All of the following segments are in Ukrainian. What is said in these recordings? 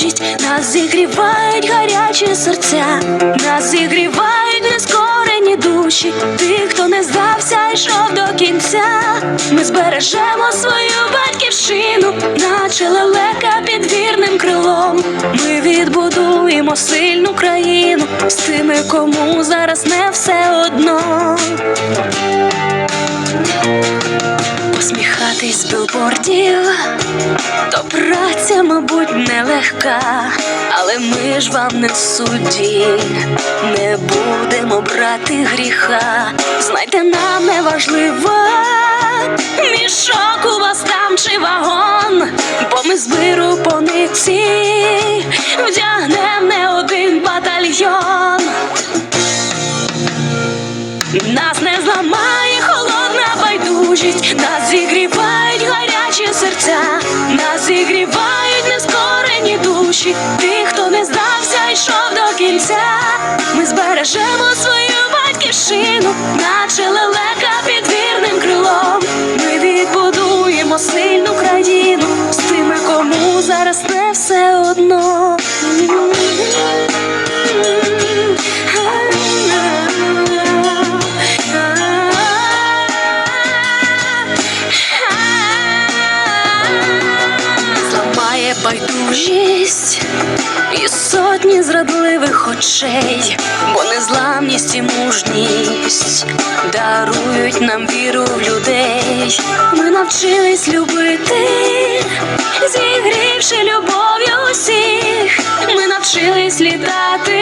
байдужість, нас зігрівають гарячі серця, нас зігрівають нескорені душі, тих, хто не здався, йшов до кінця. Ми збережемо свою батьківщину, наче лелека під вірним крилом. Ми відбудуємо сильну країну з тими, кому зараз не все одно. Посміхатись білбордів, то праця, мабуть, нелегка, але ми ж вам не судді, не будемо брати гріха. Знайте, нам не важливо, мішок у вас там чи вагон, бо ми з миру по вдягнем не один батальйон. Нас не зламає байдужість, нас зігрівають гарячі серця, нас зігрівають нескорені душі, тих, хто не здався, йшов до кінця. Ми збережемо свою батьківщину, наче лелека Байдужість і сотні зрадливих очей, бо незламність і мужність дарують нам віру в людей. Ми навчились любити, зігрівши любов'ю усіх. Ми навчились літати,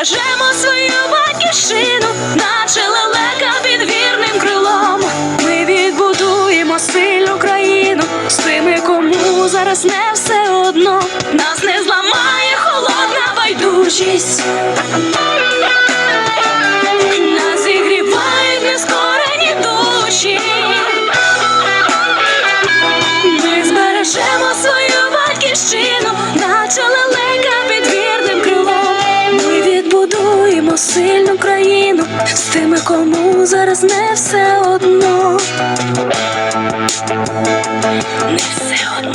Ми збережемо свою батьківщину, наче лелека під вірним крилом. Ми відбудуємо сильну країну з тими, кому зараз не все одно. Нас не зламає холодна байдужість. Сильну країну з тими, кому зараз не все одно. Не все одно.